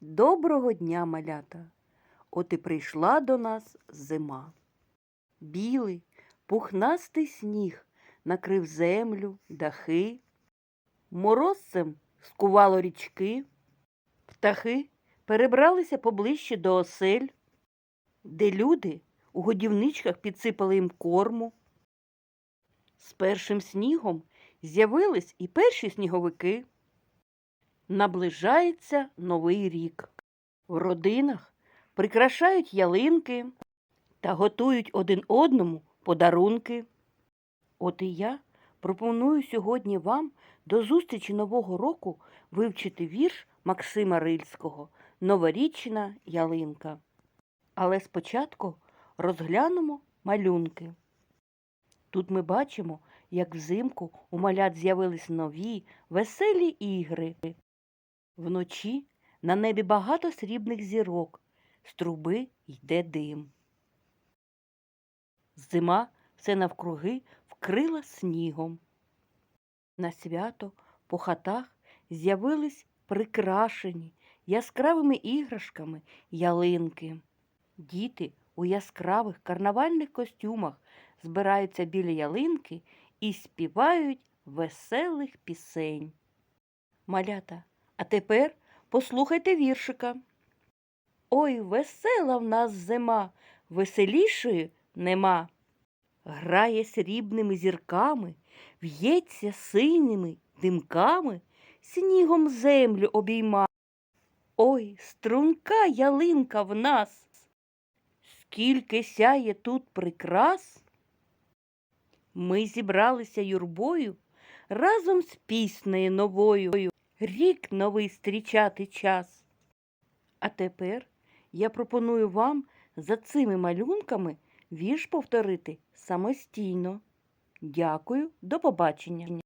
Доброго дня, малята! От і прийшла до нас зима. Білий, пухнастий сніг накрив землю, дахи, морозцем скувало річки, птахи перебралися поближче до осель, де люди у годівничках підсипали їм корму. З першим снігом з'явились і перші сніговики. Наближається новий рік. В родинах прикрашають ялинки та готують один одному подарунки. От і я пропоную сьогодні вам до зустрічі Нового року вивчити вірш Максима Рильського Новорічна ялинка. Але спочатку розглянемо малюнки. Тут ми бачимо, як взимку у малят з'явились нові веселі ігри. Вночі на небі багато срібних зірок, з труби йде дим. Зима все навкруги вкрила снігом. На свято по хатах з'явились прикрашені яскравими іграшками ялинки. Діти у яскравих карнавальних костюмах збираються біля ялинки і співають веселих пісень. Малята, а тепер послухайте віршика. Ой, весела в нас зима, веселішої нема. Грає срібними зірками, в'ється синіми димками, снігом землю обійма. Ой, струнка ялинка в нас, скільки сяє тут прикрас. Ми зібралися юрбою разом з піснею новою рік новий зустрічати час. А тепер я пропоную вам за цими малюнками вірш повторити самостійно. Дякую, до побачення.